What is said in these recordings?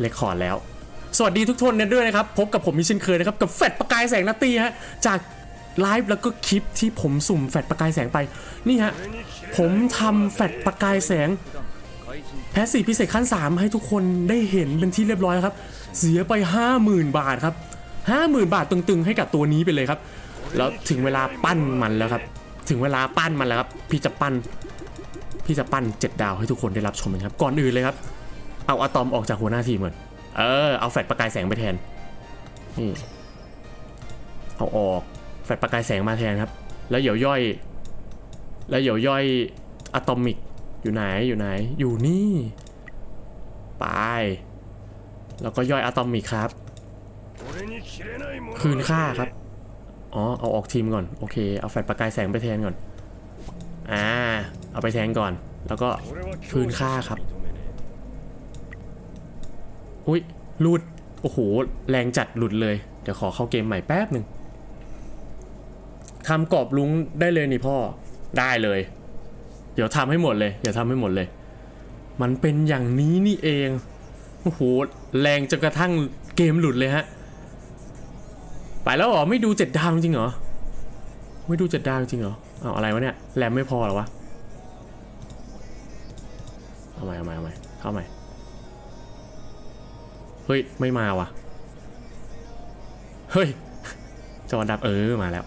เลคคอร์ดแล้ว สวัสดีทุกคนกันด้วยนะครับ พบกับผมมิเช่นเคยนะครับ กับแฟดประกายแสงนัตตี้ฮะ จากไลฟ์แล้วก็คลิปที่ผมสุ่มแฟดประกายแสงไป นี่ฮะ ผมทำแฟดประกายแสง แพสซีพิเศษขั้น 3 ให้ทุกคนได้เห็นเป็นที่เรียบร้อยครับ เสียไป 50,000 บาทครับ 50,000 บาทตึงๆ ให้กับตัวนี้ไปเลยครับ แล้วถึงเวลาปั้นมันแล้วครับ ถึงเวลาปั้นมันแล้วครับ พี่จะปั้น พี่จะปั้น 7 ดาวให้ทุกคนได้รับชมกันครับ ก่อนอื่นเลยครับ เอาอะตอมออกจากหัวหน้าทีมก่อน เออ เอาแฟลชประกายแสงไปแทน นี่ เอาออก แฟลชประกายแสงมาแทนครับ แล้วเดี๋ยวย่อย แล้วเดี๋ยวย่อยอะตอมิก อยู่ไหน อยู่ไหน อยู่นี่ ไป แล้วก็ย่อยอะตอมิกครับ คืนค่าครับ อ๋อ เอาออกทีมก่อน โอเค เอาแฟลชประกายแสงไปแทนก่อน อ่า เอาไปแทนก่อน แล้วก็คืนค่าครับ อุ้ยห ลุดโอ้โห แรงจัดหลุดเลย เดี๋ยวขอเข้าเกมใหม่แป๊บหนึ่งทำกรอบลุงได้เลยนี่พ่อ ได้เลย เดี๋ยวทำให้หมดเลย เดี๋ยวทำให้หมดเลย มันเป็นอย่างนี้นี่เอง โอ้โห แรงจนกระทั่งเกมหลุดเลยฮะ ไปแล้วเหรอ ไม่ดูเจ็ดดาวจริงเหรอ ไม่ดูเจ็ดดาวจริงเหรอ เอาอะไรวะเนี่ย แรมไม่พอเหรอวะ เอาใหม่เอาใหม่เอาใหม่เข้าใหม่ เฮ้ย ไม่มาว่ะ เฮ้ย จอดับเออมาแล้ว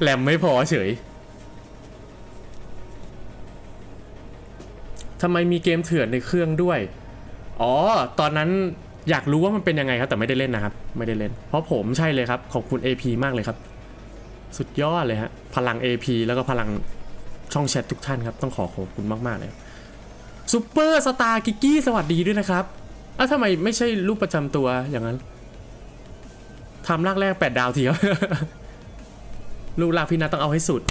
แรมไม่พอเฉยทำไมมีเกมเถื่อนในเครื่องด้วย อ๋อ ตอนนั้นอยากรู้ว่ามันเป็นยังไงครับ แต่ไม่ได้เล่นนะครับ ไม่ได้เล่น เพราะผมใช่เลยครับ ขอบคุณ AP มากเลยครับ สุดยอดเลยฮะ พลัง AP แล้วก็พลังช่องแชททุกท่านครับ ต้องขอขอบคุณมาก ๆ เลยซูเปอร์สตาร์กิกกี้ สวัสดีด้วยนะครับ อ้าวทำไมไม่ใช่รูปประจำตัวอย่างนั้นทำลากแรกแปดดาวทีครับลูกลากพี่นัทต้องเอาให้สุด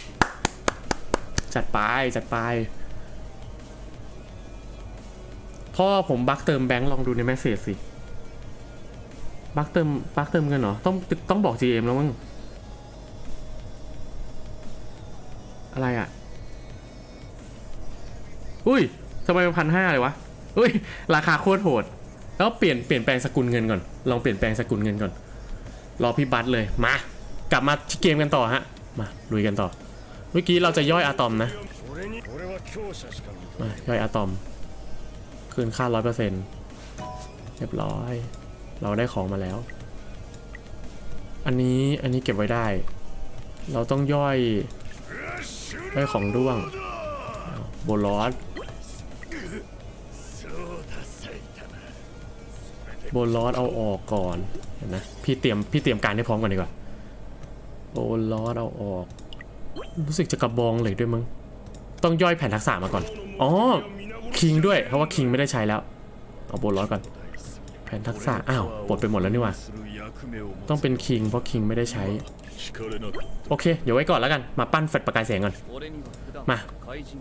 จัดไปจัดไป พ่อผมบักเติมแบงค์ลองดูในแมสเซจสิ บักเติมบักเติมเงินเหรอ ต้องต้องบอก GM แล้วมั้ง อะไรอะ อุ้ยทำไมมันพันห้าเลยวะ อุ้ย ราคาโคตรโหด แล้วเปลี่ยนเปลี่ยนแปลงสกุลเงินก่อน ลองเปลี่ยนแปลงสกุลเงินก่อน รอพี่บัตเลย มา กลับมาที่เกมกันต่อฮะ มาลุยกันต่อ เมื่อกี้เราจะย่อยอะตอมนะ มาย่อยอะตอม คืนค่าร้อยเปอร์เซ็นต์เรียบร้อย เราได้ของมาแล้ว อันนี้อันนี้เก็บไว้ได้ เราต้องย่อยย่อยของร่วงโบลอส โบลอสเอาออกก่อนเห็นะพี่เตรียมพี่เตรียมการให้พร้อมก่อนดีกว่าโบลอสเอาออก รู้สึกจะกระบองเหล็กด้วยมั้งต้องย่อยแผ่นทักษะมาก่อนอ๋อคิงด้วยเพราะว่าคิงไม่ได้ใช้แล้ว เอาโบนร้อยก่อน แผนทักษะอ้าวปลดไปหมดแล้วนี่ว่าต้องเป็นคิงเพราะคิงไม่ได้ใช้โอเค เดี๋ยวไว้ก่อนแล้วกัน มาปั้นแฟลชประกายแสงก่อน มา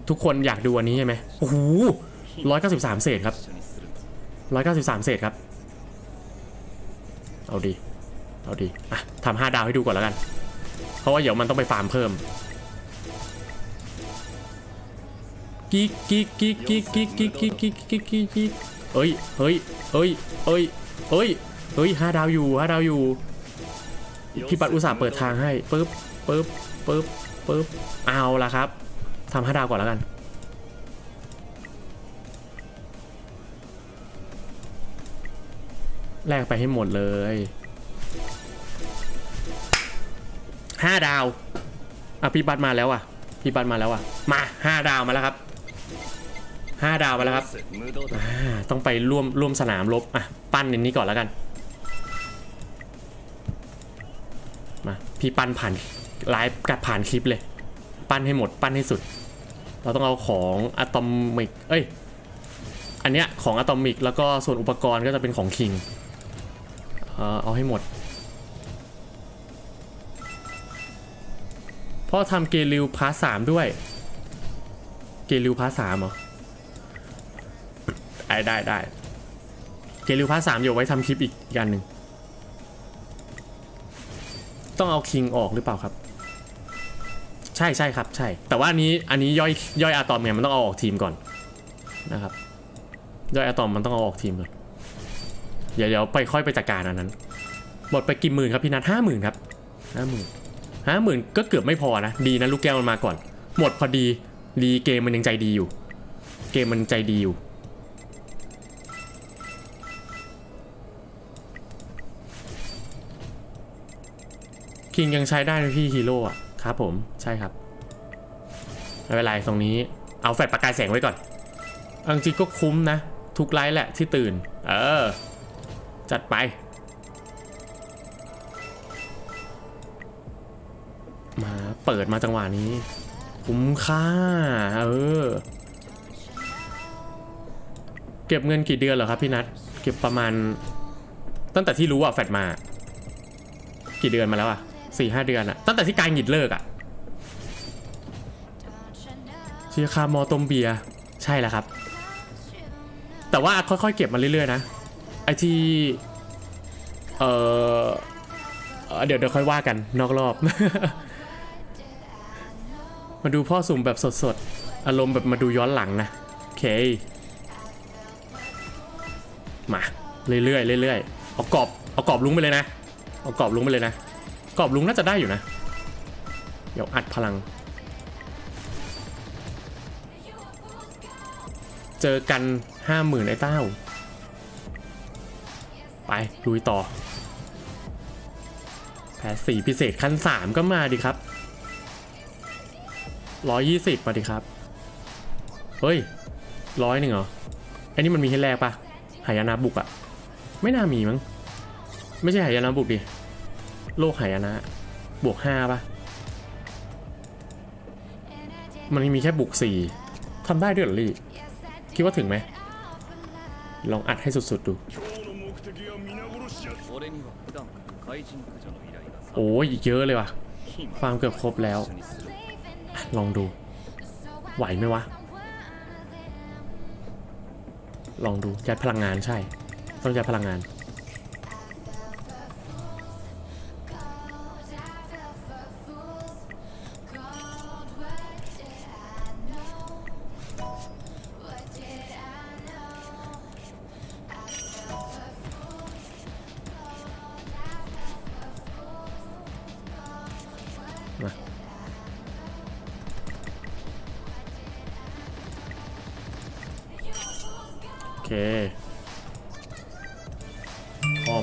ทุกคนอยากดูอันนี้ใช่ไหมโอ้โหร้อยเก้าสิบสามเศษครับร้อยเก้าสิบสามเศษครับ เอาดี เอาดี อะทำห้าดาวให้ดูก่อนแล้วกัน เพราะว่าเดี๋ยวมันต้องไปฟาร์มเพิ่มกิ๊กกิ๊กกิ๊กกิ๊กกิ๊กกิ๊กกิ๊กกิ๊กกิ๊กกิ๊กกิ๊กเอ้ยเฮ้ยเฮ้ยเฮ้ยเฮ้ยเฮ้ยห้าดาวอยู่ห้าดาวอยู่ พี่ปัดอุตส่าห์เปิดทางให้ปึ๊บปึ๊บปึ๊บปึ๊บเอาละครับทำห้าดาวก่อนแล้วกัน แลกไปให้หมดเลยห้าดาวอะพี่บัตมาแล้วอะพี่บัตมาแล้วอะมาห้าดาวมาแล้วครับห้าดาวมาแล้วครับต้องไปร่วมร่วมสนามรบอะปั้นในนี้ก่อนแล้วกันมาพี่ปั้นผ่านไลฟ์กับผ่านคลิปเลย ปั้นให้หมดปั้นให้สุด เราต้องเอาของอะตอมิกเอ้ยอันเนี้ยของอะตอมิกแล้วก็ส่วนอุปกรณ์ก็จะเป็นของคิง เออเอาให้หมด พ่อทำเกลิวพาร์ทสามด้วย เกลิวพาร์ทสามเหรอ ได้ได้ได้เกลิวพาร์ทสามเดี๋ยวไว้ทำคลิปอีกอีกอันหนึ่ง ต้องเอาคิงออกหรือเปล่าครับ ใช่ใช่ครับใช่ แต่ว่าอันนี้อันนี้ย่อยย่อยอะตอมไงมันต้องเอาออกทีมก่อนนะครับ ย่อยอะตอมมันต้องเอาออกทีมก่อน เดี๋ยวเดี๋ยวไปค่อยไปจัดการอันนั้น หมดไปกี่หมื่นครับพี่นัทห้าหมื่นครับห้าหมื่นห้าหมื่นก็เกือบไม่พอนะ ดีนะลูกแก้วมันมาก่อน หมดพอดี ดีเกมมันยังใจดีอยู่ เกมมันใจดีอยู่ คิงยังใช้ได้ไหมพี่ฮีโร่อะครับผม ใช่ครับ ไม่เป็นไรตรงนี้ เอาแฟลชประกายแสงไว้ก่อนเอาจริงก็คุ้มนะ ทุกไลฟ์แหละที่ตื่น เออ จัดไป มาเปิดมาจังหวะนี้ คุ้มค่า เออ เก็บเงินกี่เดือนเหรอครับพี่นัท เก็บประมาณ ตั้งแต่ที่รู้อะแฟดมา กี่เดือนมาแล้วอะสี่ห้าเดือนอะตั้งแต่ที่การหยิดเลิกอะเชียคามอตมเบีย ใช่แล้วครับ แต่ว่าค่อยๆเก็บมาเรื่อยๆนะ ไอที่เออเอ่อเดี๋ยวเดี๋ยวค่อยว่ากันนอกรอบ มาดูพ่อสุ่มแบบสดๆ อารมณ์แบบมาดูย้อนหลังนะ โอเค มา เรื่อยๆเรื่อยๆเอากรอบเอากรอบลุงไปเลยนะ เอากรอบลุงไปเลยนะ กรอบลุงน่าจะได้อยู่นะ เดี๋ยวอัดพลัง เจอกันห้าหมื่นไอ้เต้า ไปลุยต่อ แพ้สีพิเศษขั้นสามก็มาดิครับร้อยยี่สิบมาดิครับ เฮ้ยร้อยหนึ่งเหรอไอ้นี่มันมีให้แลกปะหายนะบุกอะไม่น่ามีมั้ง ไม่ใช่หายนะบุกดิ โลกหายนะบวกห้าปะมันมีแค่บุกสี่ทำได้ด้วยหรอลี่ คิดว่าถึงไหม ลองอัดให้สุดๆดู โอ้ยอีกเยอะเลยว่ะวามเกือบครบแล้ว ลองดู ไหวไหมวะ ลองดูจัดพลังงานใช่ ต้องจัดพลังงาน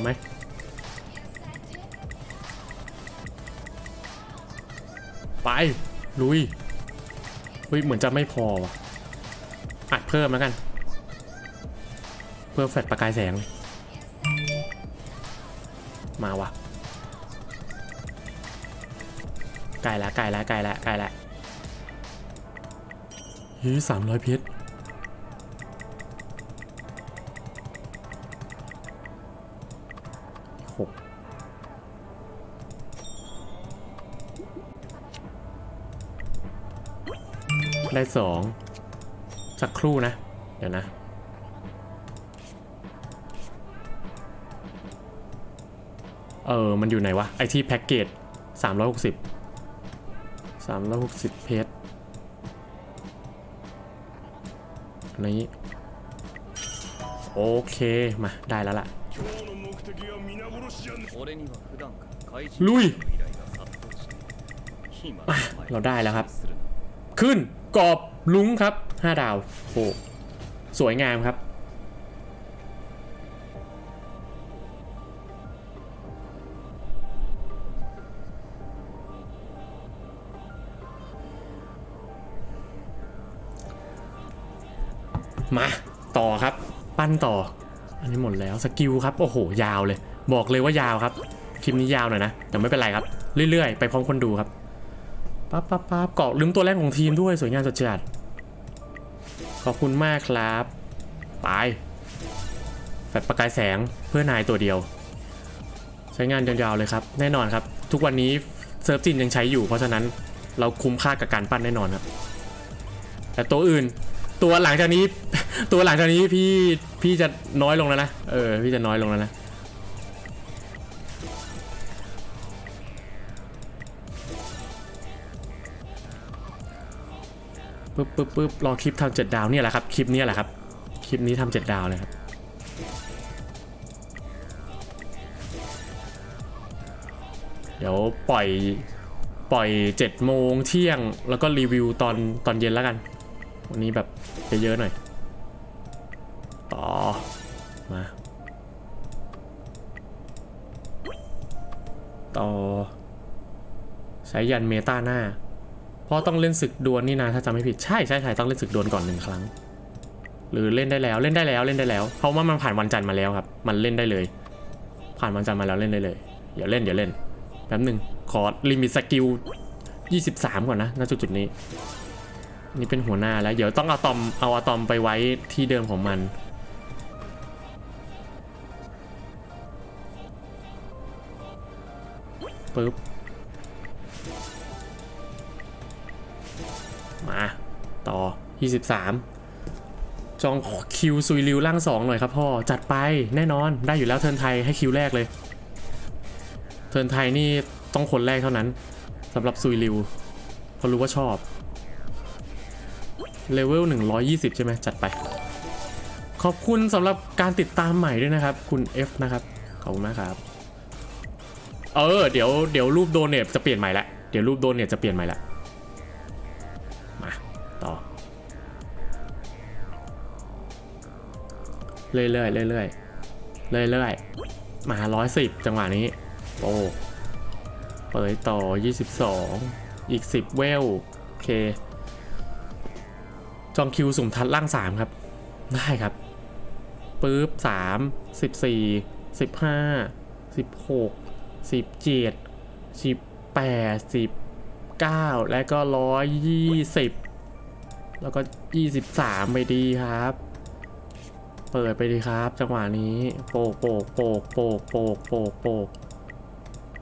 ไหมไป ลุยเฮ้ยเหมือนจะไม่พอว่ะ อัดเพิ่มแล้วกัน เพื่อแฟลชประกายแสง มาว่ะไกลละไกลละไกลละไกลละฮีสามร้อยเพชร สองสักครู่นะ เดี๋ยวนะเออ มันอยู่ไหนวะ ไอที่แพ็กเกจ360 360 เพจนี้ โอเค มา ได้แล้วล่ะ ลุย เราได้แล้วครับ ขึ้น กรอบลุงครับ5ดาวโอ้สวยงามครับ มาต่อครับ ปั้นต่อ อันนี้หมดแล้วสกิลครับโอ้โห ยาวเลย บอกเลยว่ายาวครับ คลิปนี้ยาวหน่อยนะแต่ไม่เป็นไรครับ เรื่อยๆ ไปพร้อมคนดูครับ ปั๊บปั๊บปั๊บเกาะลืมตัวแรกของทีมด้วยสวยงามจัดจัดขอบคุณมากครับไปแฟลชประกายแสงเพื่อนายตัวเดียว ใช้งานยาวๆเลยครับ แน่นอนครับ ทุกวันนี้เซิร์ฟจินยังใช้อยู่ เพราะฉะนั้นเราคุ้มค่ากับการปั้นแน่นอนครับ แต่ตัวอื่น ตัวหลังจากนี้ ตัวหลังจากนี้พี่พี่จะน้อยลงแล้วนะเออพี่จะน้อยลงแล้วนะ ปึ๊บปึ๊บปึ๊บรอคลิปทำเจ็ดดาวเนี่ยแหละครับ คลิปนี้แหละครับ คลิปนี้ทำเจ็ดดาวเลยครับ เดี๋ยวปล่อย ปล่อยเจ็ดโมงเที่ยง แล้วก็รีวิวตอนตอนเย็นแล้วกัน วันนี้แบบเยอะๆหน่อย ต่อ มาต่อสายยันเมตาหน้า เพราะต้องเล่นศึกดวลนี่นะถ้าจำไม่ผิดใช่ใช่ใช่ต้องเล่นศึกดวลก่อนหนึ่งครั้ง หรือเล่นได้แล้วเล่นได้แล้วเล่นได้แล้ว เพราะว่ามันผ่านวันจันทร์มาแล้วครับ มันเล่นได้เลย ผ่านวันจันทร์มาแล้วเล่นได้เลยเดี๋ยวเล่นเดี๋ยวเล่นแป๊บหนึ่งขอลิมิตสกิล23 ก่อนนะณจุดจุดนี้ นี่เป็นหัวหน้าแล้ว เดี๋ยวต้องเอาตอมเอาอะตอมไปไว้ที่เดิมของมันปึ๊บ มาต่อ 23 จองคิวซุยริวล่างสองหน่อยครับพ่อ จัดไปแน่นอนได้อยู่แล้วเทินไทยให้คิวแรกเลย เทินไทยนี่ต้องคนแรกเท่านั้นสำหรับซุยริวเพราะรู้ว่าชอบเลเวล120 ใช่ไหมจัดไป ขอบคุณสำหรับการติดตามใหม่ด้วยนะครับ คุณ F นะครับ ขอบคุณมากครับเออเดี๋ยวเดี๋ยวรูปโดเนทจะเปลี่ยนใหม่ละเดี๋ยวรูปโดเนทจะเปลี่ยนใหม่ละ เรื่อยๆเรื่อยๆเรื่อยๆมาร้อยสิบจังหวะนี้ โอ้เปิดต่อ 22 อีก 10 เวล โอเค จองคิวสุ่มทัดล่าง 3 ครับ ได้ครับปึ๊บ 3 14 15 16 17 18 19 และก็ 120 แล้วก็ 23 ไปดีครับ เปิดไปดีครับ จังหวะนี้โปกโปกโปกโปกโปกโปกโปก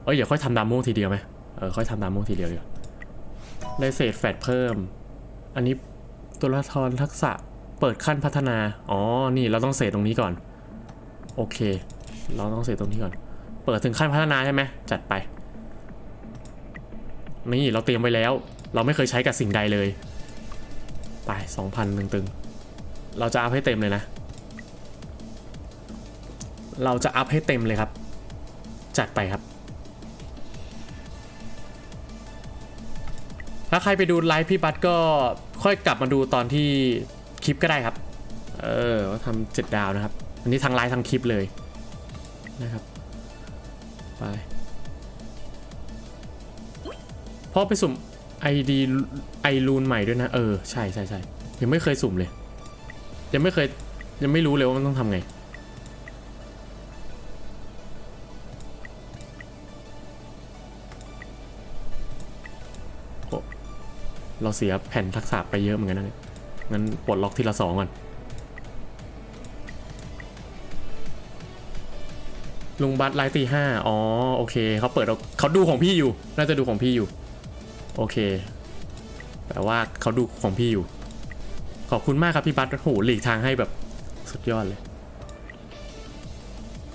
เอ้ยเดี๋ยวค่อยทำดามโมทีเดียวไหมเออค่อยทำดามโมทีเดียวเดียวได้เศษแฟดเพิ่ม อันนี้ตัวละครทักษะเปิดขั้นพัฒนา อ๋อ นี่เราต้องเศษตรงนี้ก่อน โอเค เราต้องเศษตรงนี้ก่อน เปิดถึงขั้นพัฒนาใช่ไหมจัดไป นี่เราเตรียมไว้แล้ว เราไม่เคยใช้กับสิ่งใดเลย ไป 2,000ตึงๆเราจะอัพให้เต็มเลยนะ เราจะอัพให้เต็มเลยครับ จัดไปครับ ถ้าใครไปดูไลฟ์พี่บัตก็ค่อยกลับมาดูตอนที่คลิปก็ได้ครับ เออว่าทำเจ็ดดาวนะครับ อันนี้ทางไลฟ์ทางคลิปเลยนะครับไปเพราะไปสุ่ม ID ไอรูนใหม่ด้วยนะ เออ ใช่ใช่ใช่ยังไม่เคยสุ่มเลย ยังไม่เคย ยังไม่รู้เลยว่ามันต้องทำไง เราเสียแผ่นทักษะไปเยอะเหมือนกันนะเนี่ยงั้นปลดล็อกทีละสองก่อน ลุงบัตไลท์ตีห้าอ๋อ โอเค เขาเปิดเขาดูของพี่อยู่ น่าจะดูของพี่อยู่ โอเค แปลว่าเขาดูของพี่อยู่ ขอบคุณมากครับพี่บัตโหหลีกทางให้แบบสุดยอดเลย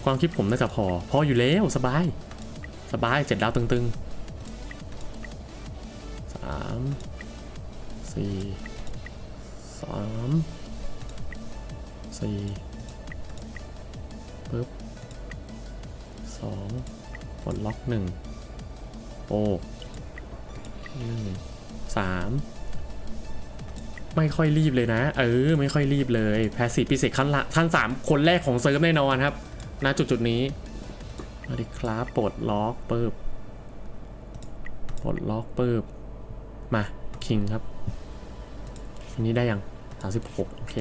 ความคิดผมน่าจะพอ พออยู่แล้วสบาย สบายเจ็ดดาวตึงๆสาม สี่สามสี่ปึ๊บสองปลดล็อกหนึ่งโอ้หนึ่งสามไม่ค่อยรีบเลยนะ เออ ไม่ค่อยรีบเลยแพสซีฟพิเศษขั้นละขั้นสามคนแรกของเซิร์ฟแน่นอนครับณจุดจุดนี้มาดิครับปลดล็อกปึ๊บปลดล็อกปึ๊บมาคิงครับ อันนี้ได้ยังสามสิบหกโอเค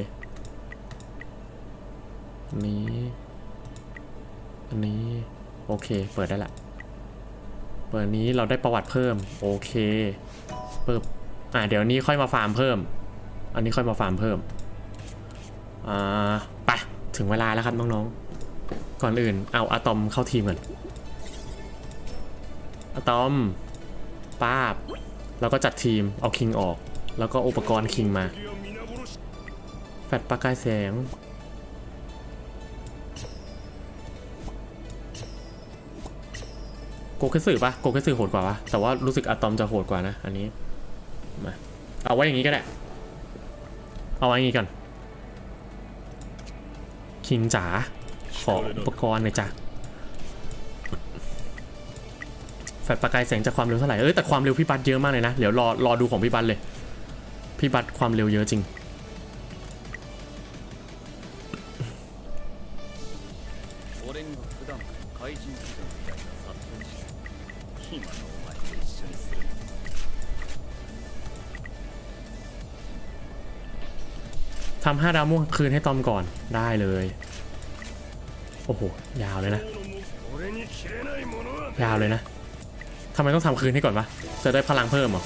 อันนี้ อันนี้ โอเค เปิดได้ละ เปิดนี้เราได้ประวัติเพิ่ม โอเค เปึ๊บอ่าเดี๋ยวนี้ค่อยมาฟาร์มเพิ่ม อันนี้ค่อยมาฟาร์มเพิ่ม อ่า ไป ถึงเวลาแล้วครับน้องๆ ก่อนอื่น เอาอะตอมเข้าทีมก่อนอะตอมป้าบ แล้วก็จัดทีม เอาคิงออก แล้วก็อุปกรณ์คิงมา แฟดประกายแสง โกเกสือปะโกเกสือโหดกว่าปะแต่ว่ารู้สึกอะตอมจะโหดกว่านะ อันนี้ มา เอาไว้อย่างนี้ก็ได้ เอาไว้อย่างนี้ก่อน คิงจ๋า ขออุปกรณ์หน่อยจ้ะแฟลชประกายแสงจากความเร็วเท่าไหร่ เอ้ยแต่ความเร็วพี่บัตเยอะมากเลยนะ เดี๋ยวรอรอดูของพี่บัตเลย พี่บัตความเร็วเยอะจริง ทำห้าดาวม่วงคืนให้ตอมก่อนได้เลย โอ้โห ยาวเลยนะ ยาวเลยนะทำไมต้องทำคืนให้ก่อนวะจะได้พลังเพิ่มหรอ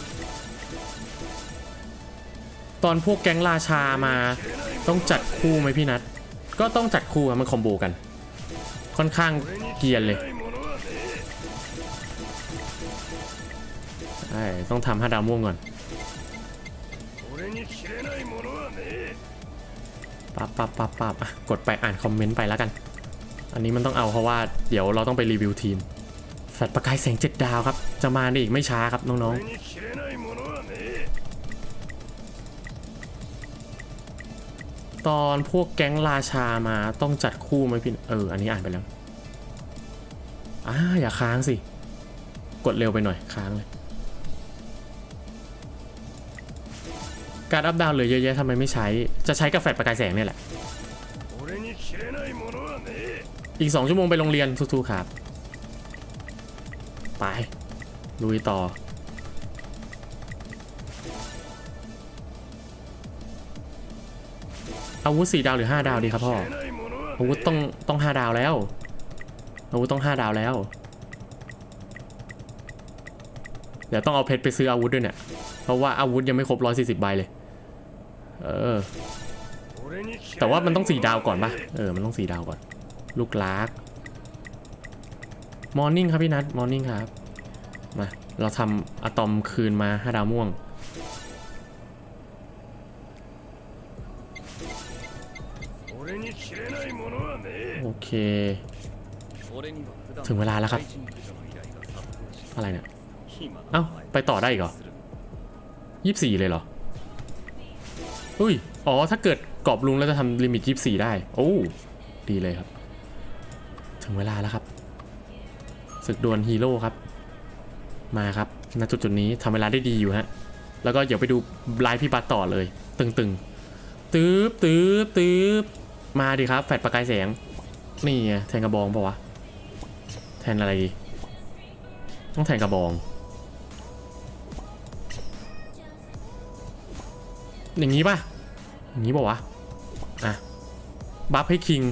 ตอนพวกแก๊งราชามาต้องจัดคู่ไหมพี่นัทก็ต้องจัดคู่มันคอมโบกัน ค่อนข้างเกียนเลยใช่ต้องทำห้าดาวม่วงก่อนปับปับปับปับกดไปอ่านคอมเมนต์ไปแล้วกัน อันนี้มันต้องเอาเพราะว่าเดี๋ยวเราต้องไปรีวิวทีมแฟลตประกายแสงเจ็ดดาวครับ จะมาได้อีกไม่ช้าครับน้องๆ ตอนพวกแก๊งราชามาต้องจัดคู่ไหมพี่เออ อันนี้อ่านไปแล้วอ่าอย่าค้างสิ กดเร็วไปหน่อยค้างเลย การอัพดาวเหลือเยอะๆทำไมไม่ใช้ จะใช้กาแฟประกายแสงนี่แหละ อีกสองชั่วโมงไปโรงเรียนทุกๆครับ ไปลุยต่อ อาวุธสี่ดาวหรือห้าดาวดีครับพ่อ อาวุธต้องต้องห้าดาวแล้ว อาวุธต้องห้าดาวแล้ว เดี๋ยวต้องเอาเพชรไปซื้ออาวุธด้วยเนี่ย เพราะว่าอาวุธยังไม่ครบร้อยสี่สิบใบเลย เออ แต่ว่ามันต้องสี่ดาวก่อนปะเออ มันต้องสี่ดาวก่อน ลูกลากมอร์นิ่งครับพี่นัทมอร์นิ่งครับ มา เราทำอะตอมคืนมาห้าดาวม่วง โอเค ถึงเวลาแล้วครับ อะไรเนี่ย เอ้า ไปต่อได้อีกเหรอยี่สี่เลยเหรอ อุ้ย อ๋อ ถ้าเกิดกรอบลุงแล้วจะทำลิมิตยี่สี่ได้ โอ้ ดีเลยครับ ถึงเวลาแล้วครับ ศึกดวลฮีโร่ครับ มาครับ ณ จุดจุดนี้ทำเวลาได้ดีอยู่ฮะ แล้วก็เดี๋ยวไปดูลายพี่บัตต่อเลย ตึงๆตื๊บตื๊บตื๊บ มาดิครับ แฟดประกายแสง นี่ไงแทนกระบองปะวะ แทนอะไรดี ต้องแทนกระบอง อย่างนี้ป่ะ อย่างนี้ป่ะวะ อะ บัฟให้คิง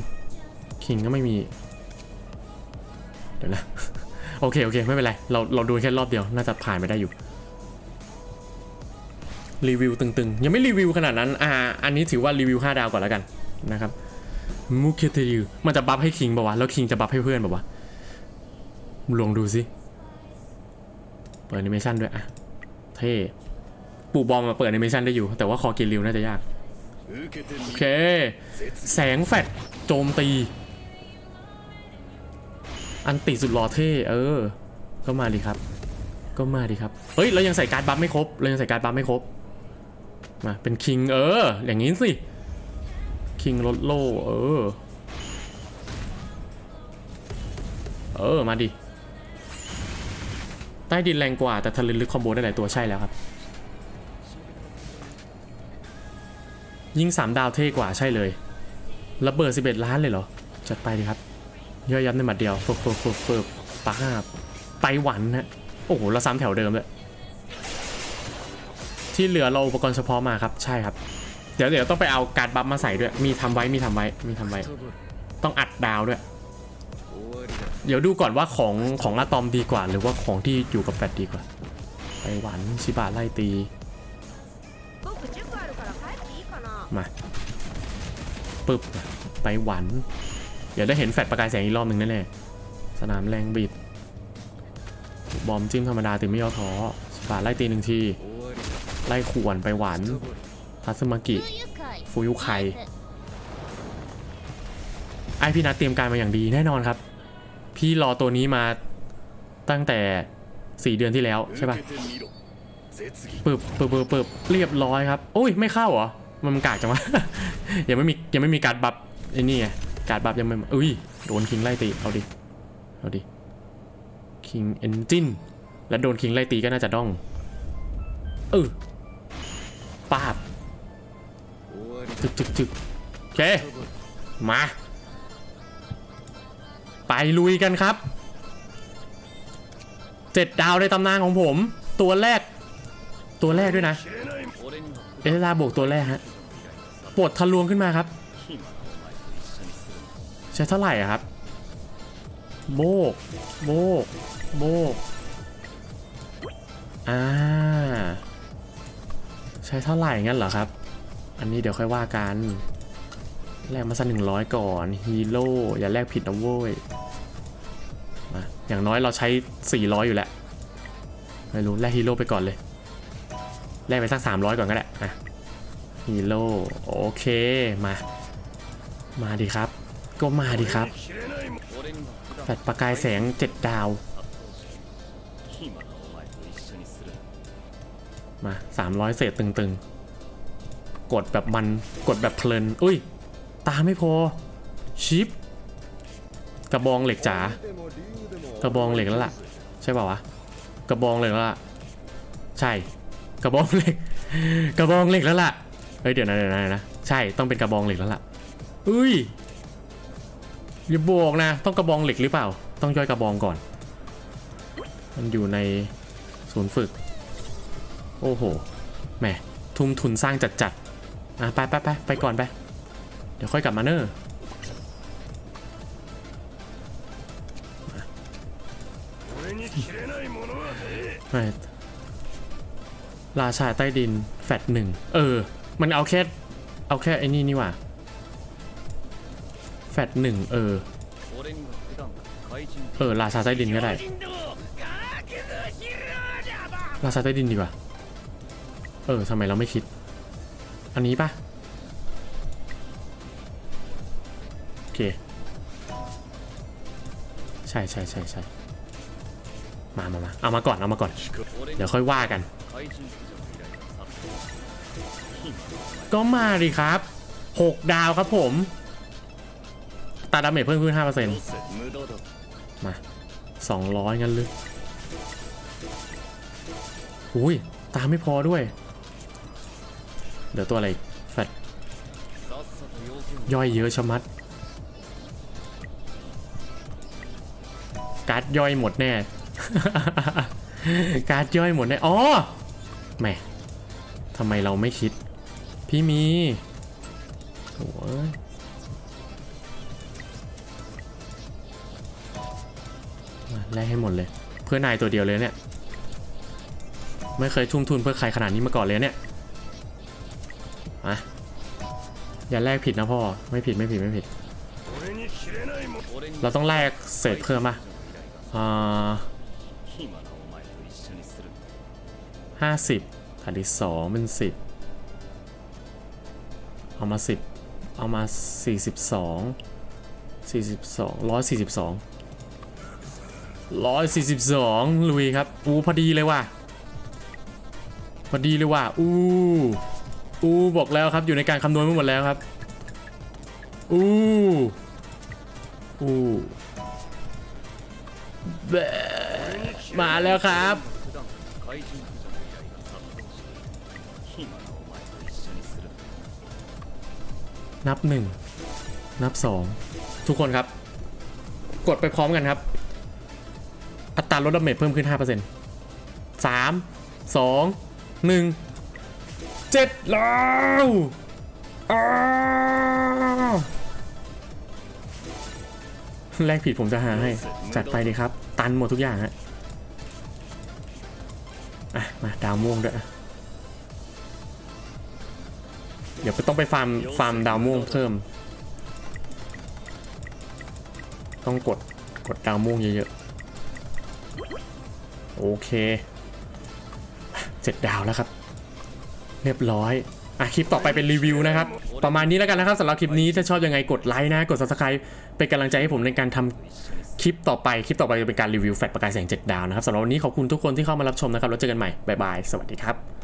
คิงก็ไม่มี เดี๋ยวนะ โอเค โอเค ไม่เป็นไร เรา เราดูแค่รอบเดียว น่าจะผ่านไปได้อยู่รีวิวตึงๆ ยังไม่รีวิวขนาดนั้น อ่า อันนี้ถือว่ารีวิว 5 ดาวก่อนแล้วกันนะครับ มูเคเตยูมันจะบัฟให้คิงป่าวะ แล้วคิงจะบัฟให้เพื่อนป่าวะลองดูสิเปิดแอนิเมชันด้วยอะเท่ปู่บอมมาเปิดแอนิเมชันได้อยู่ แต่ว่าคอกินริวน่าจะยาก โอเค แสงแฟดโจมตี อันติสุดหล่อเท่ เออ ก็มาดิครับ ก็มาดิครับ เฮ้ย เรายังใส่การบัฟไม่ครบ เรายังใส่การบัฟไม่ครบ มา เป็นคิง เออ อย่างนี้สิ คิงลดโล่เออ เออ มาดิ ใต้ดินแรงกว่า แต่ทะลึกคอมโบได้หลายตัวใช่แล้วครับ ยิง 3 ดาวเท่กว่าใช่เลยระเบิด 11 ล้านเลยเหรอ จัดไปดีครับย่อยยับในหมัดเดียวฟึบฟึบฟึบฟึบปาห้าบไปหวันฮะโอ้โหเราซ้ำแถวเดิมเลยที่เหลือเราอุปกรณ์เฉพาะมาครับ ใช่ครับ เดี๋ยวเดี๋ยวต้องไปเอาการบัฟมาใส่ด้วย มีทำไว้มีทำไว้มีทำไว้ ต้องอัดดาวด้วย เดี๋ยวดูก่อนว่าของของอะตอมดีกว่า หรือว่าของที่อยู่กับแฟดดีกว่า ไปหวันชิบะไล่ตี มาปึ๊บไปหวันเดี๋ยวได้เห็นแฟดประกายแสงอีกรอบหนึ่งแน่ๆสนามแรงบิด บอมจิ้มธรรมดาถึงไม่ย่อท้อชิบะไล่ตีหนึ่งที ไล่ขวนไปหวันาซึมากิฟูยุไคไอพี่นัดเตรียมการมาอย่างดีแน่นอนครับ พี่รอตัวนี้มาตั้งแต่สี่เดือนที่แล้วใช่ปะปึบปึบปึบปึบเรียบร้อยครับโอ้ยไม่เข้าเหรอมันกากจังวะยังไม่มียังไม่มีการบับไอ้นี่ไงการบับยังไม่อุ้ยโดนคิงไล่ตีเอาดิเอาดิคิงเอนจินและโดนคิงไล่ตีก็น่าจะต้องเออปาบ จึกจึกจึกโอเค มา ไปลุยกันครับเจ็ดดาวในตำนานของผม ตัวแรก ตัวแรกด้วยนะ เอลลาโบกตัวแรกฮะปวดทะลวงขึ้นมาครับ ใช้เท่าไหร่ครับ โบก โบก โบก อ่า ใช้เท่าไหร่งั้นเหรอครับ อันนี้เดี๋ยวค่อยว่ากัน แลกมาสักหนึ่งร้อยก่อนฮีโร่อย่าแลกผิดนะโว้ยมาอย่างน้อยเราใช้สี่ร้อยอยู่แหละไม่รู้แลกฮีโร่ไปก่อนเลย แลกไปสักสามร้อยก่อนก็ได้นะฮีโร่โอเคมา มาดีครับ ก็มาดีครับแฟดประกายแสงเจ็ดดาว มาสามร้อยเศษตึงๆ กดแบบมันกดแบบเพลิน อุ้ย ตาไม่พอ ชิป กระบองเหล็กจ๋ากระบองเหล็กแล้วล่ะ ใช่ป่าวะ กระบองเหล็กแล้วล่ะ ใช่ กระบองเหล็ก กระบองเหล็กแล้วล่ะ เฮ้ยเดี๋ยวนะเดี๋ยวนะนะ ใช่ต้องเป็นกระบองเหล็กแล้วล่ะอุ้ยอย่าบอกนะ ต้องกระบองเหล็กหรือเปล่า ต้องย่อยกระบองก่อน มันอยู่ในศูนย์ฝึก โอ้โหแหมทุ่มทุนสร้างจัดๆ อะไปไปไปไปก่อนไป เดี๋ยวค่อยกลับมาเนอะราชาใต้ดินแฟดหนึ่งเออ มันเอาแค่เอาแค่ไอ้นี่นี่ว่ะแฟดหนึ่งเออ เออ ราชาใต้ดินก็ได้ ราชาใต้ดินดีกว่า เออทำไมเราไม่คิด อันนี้ปะโอเค ใช่ใช่ใช่ใช่มามามาเอามาก่อน เอามาก่อน เดี๋ยวค่อยว่ากัน ก็มาดิครับ 6 ดาวครับผม ตาดาเมจเพิ่มขึ้น 5%มา 200 งั้นลึกอุ้ย ตาไม่พอด้วย เหลือตัวอะไรแฟดย่อยเยอะชะมัด การ์ดย่อยหมดแน่ การ์ดย่อยหมดแน่ อ๋อแม่ทำไมเราไม่คิด พี่มีโอ้ยแลกให้หมดเลย เพื่อนายตัวเดียวเลยเนี่ย ไม่เคยทุ่มทุนเพื่อใครขนาดนี้มาก่อนเลยเนี่ย อย่าแลกผิดนะพ่อ ไม่ผิดไม่ผิดไม่ผิด เราต้องแลกเศษเพิ่มป่ะอ่าห้าสิบขันที่สองเป็นสิบเอามาสิบเอามาสี่สิบสองสี่สิบสองร้อยสี่สิบสองร้อยสี่สิบสองลุยครับอู้พอดีเลยว่ะพอดีเลยว่ะอู้ อู้บอกแล้วครับอยู่ในการคำนวณมาหมดแล้วครับอู้อู้มาแล้วครับนับหนึ่งนับสองทุกคนครับ กดไปพร้อมกันครับ อัตราลดดาเมจเพิ่มขึ้น5% 3 2 1 7แล้วอ้าวแรกผิดผมจะหาให้ จัดไปดีครับ ตันหมดทุกอย่างฮะอะ มาดาวม่วงด้วยเดี๋ยวต้องไปฟาร์มฟาร์มดาวม่วงเพิ่ม ต้องกดกดดาวม่วงเยอะๆ โอเคเจ็ดดาวแล้วครับ เรียบร้อยอะคลิปต่อไปเป็นรีวิวนะครับ ประมาณนี้แล้วกันนะครับสำหรับคลิปนี้ถ้าชอบยังไงกดไลค์นะ กด subscribe เป็นกำลังใจให้ผมในการทำคลิปต่อไปคลิปต่อไปจะเป็นการรีวิวแฟลชประกายแสง7ดาวนะครับสำหรับวันนี้ขอบคุณทุกคนที่เข้ามารับชมนะครับแล้วเจอกันใหม่บ๊ายบายสวัสดีครับ